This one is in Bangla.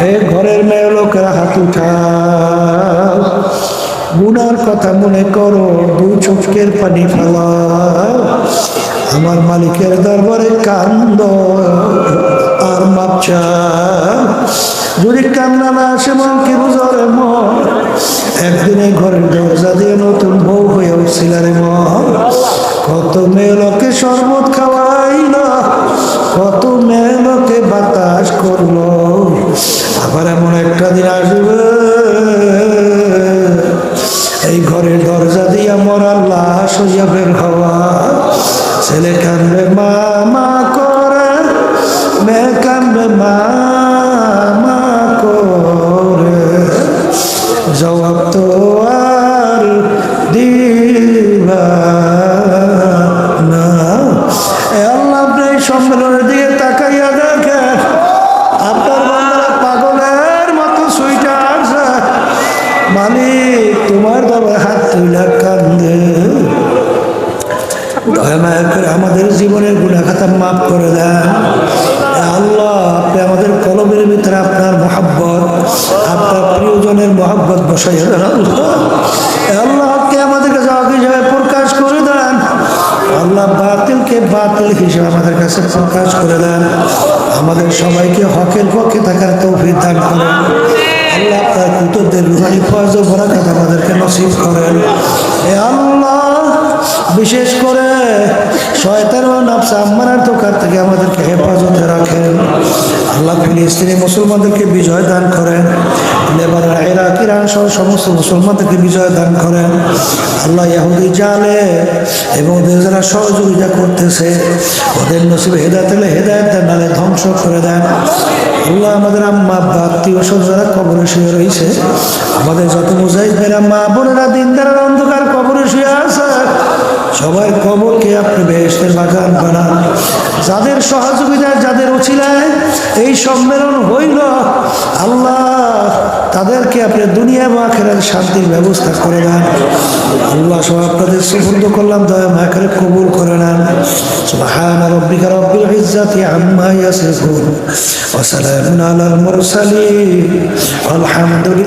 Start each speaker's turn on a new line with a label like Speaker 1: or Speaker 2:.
Speaker 1: এ ঘরের মেয়ে লোকেরা হাত উঠাও গুনার কথা মনে করো, দু চোখের পানি ফেলাও। আমার মালিকের দরবারে কান্দ আর মাপ। যদি কান্না না আসে, মন কি বুঝরে মন? একদিনে ঘরের দরজা দিয়ে নতুন বউ হয়ে উঠছিল রে মন। কত মেয়ে লোকে শরবত খাওয়াই না কত মেয়ে লোকে বাতাস করল হইয়া বের হওয়া, ছেলে কানবে মা মা করে, মেয়ে কানবে মা মা করে। জবাব তো আর দিবা না। আল্লাহ এই সম্মেলনের দিকে তাকাইয়া দেখেন, আপনার পাগলের মতো সুইটা আসে মালিক, তোমার দরবারে হাত তুইলা কান্দে। দয়া মায়া করে আমাদের জীবনের গুণা খাতা মাফ করে দেন। আল্লাহ, আপনি আমাদের কলমের ভিতরে আপনার মহাব্বত, আপনার প্রিয়জনের মহাব্বত বসাই দেন আল্লাহ। আল্লাহকে আমাদেরকে যাওয়া হিসাবে প্রকাশ করে দেন, আল্লাহ বাতিলকে বাতিল হিসেবে আমাদের কাছে প্রকাশ করে দেন। আমাদের সবাইকে হকের পক্ষে থাকার তৌফিক দান করেন। আল্লাহ আপনার কুতুবদের রুহানি ফয়জ ও বরাকাত আমাদেরকে নসিব করেন। এ আল্লাহ বিশেষ করে শয়তান ও নফস আম্মারার তোকার থেকে আমাদেরকে হেফাজতে রাখেন আল্লাহ ফিলিস্তিনি মুসলমানদেরকে বিজয় দান করেন। লেবানন ইরাক, ইরান সহ সমস্ত মুসলমানদেরকে বিজয় দান করেন। আল্লাহ ইয়াহুদি জালে এবং যারা সহযোগিতা করতেছে। ওদের নসিবে হেদায়ত হলে হেদায়ত দেন, নাহলে ধ্বংস করে দেন। আল্লাহ আমাদের আম্মা, আব্বা, আত্মীয় যারা কবরে শুয়ে রয়েছে। আমাদের যত মুজাহিদ মেরা মা বোনেরা, দিনদারের অন্ধকার কবরে শুয়ে সবাই কবরকে আপনি বেহেস্তের বাগান বানান। যাদের সহযোগিতায়, যাদের উচিলায় এই সম্মেলন হইল, আল্লাহ তাদেরকে আপনি দুনিয়া বা আখেরার শান্তির ব্যবস্থা করে দেন। আল্লাহ সব আপনাদের সুবন্ধ করলাম দয়া মাখের কবুল করে নেন। সুবহান রব্বিকা রব্বিল ইজ্জাতি আম্মা ইয়াসিফুন। ওয়া সালামুন আলাল মুরসালিন। আলহামদুলিল্লাহ।